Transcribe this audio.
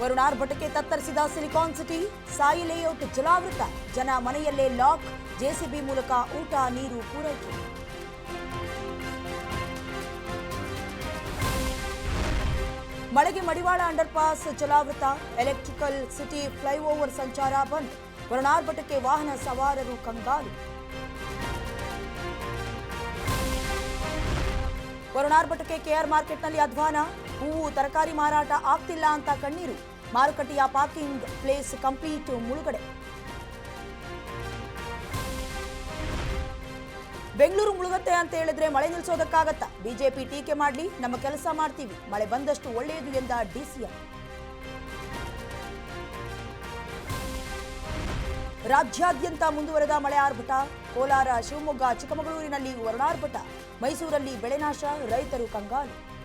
ವರುಣಾರ್ಭಟಕ್ಕೆ ತತ್ತರಿಸಿದ silicon city, Sai layout ಜಲಾವೃತ. ಜನ ಮನೆಯಲ್ಲೇ ಲಾಕ್ ಜೆಸಿಬಿ ಮೂಲಕ ಊಟ, ನೀರು ಪೂರೈಕೆ. ಮಳೆಗೆ ಮಡಿವಾಳ ಅಂಡರ್ ಪಾಸ್ ಜಲಾವೃತ, ಎಲೆಕ್ಟ್ರಿಕಲ್ ಸಿಟಿ ಫ್ಲೈಓವರ್ ಸಂಚಾರ ಬಂದ್. ವರುಣಾರ್ಭಟಕ್ಕೆ ವಾಹನ ಸವಾರರು ಕಂಗಾಲು. ವರುಣಾರ್ಭಟಕ್ಕೆ ಕೆಆರ್ ಮಾರ್ಕೆಟ್ನಲ್ಲಿ ಅಧ್ವಾನ. ಹೂವು ತರಕಾರಿ ಮಾರಾಟ ಆಗ್ತಿಲ್ಲ ಅಂತ ಕಣ್ಣೀರು. ಮಾರುಕಟ್ಟೆಯ ಪಾರ್ಕಿಂಗ್ ಪ್ಲೇಸ್ ಕಂಪ್ಲೀಟ್ ಮುಳುಗಡೆ. ಬೆಂಗಳೂರು ಮುಳುಗತ್ತೆ ಅಂತ ಹೇಳಿದ್ರೆ ಮಳೆ ನಿಲ್ಲಿಸೋದಕ್ಕಾಗತ್ತಾ ಬಿಜೆಪಿ ಟೀಕೆ ಮಾಡಲಿ, ನಮ್ಮ ಕೆಲಸ ಮಾಡ್ತೀವಿ. ಮಳೆ ಬಂದಷ್ಟು ಒಳ್ಳೆಯದು ಎಂದ ಡಿಸಿಎಂ ರಾಜ್ಯಾದ್ಯಂತ ಮುಂದುವರೆದ ಮಳೆ ಆರ್ಭಟ. ಕೋಲಾರ ಶಿವಮೊಗ್ಗ ಚಿಕ್ಕಮಗಳೂರಿನಲ್ಲಿ ವರುಣಾರ್ಭಟ. ಮೈಸೂರಲ್ಲಿ ಬೆಳೆನಾಶ ರೈತರು ಕಂಗಾಲು.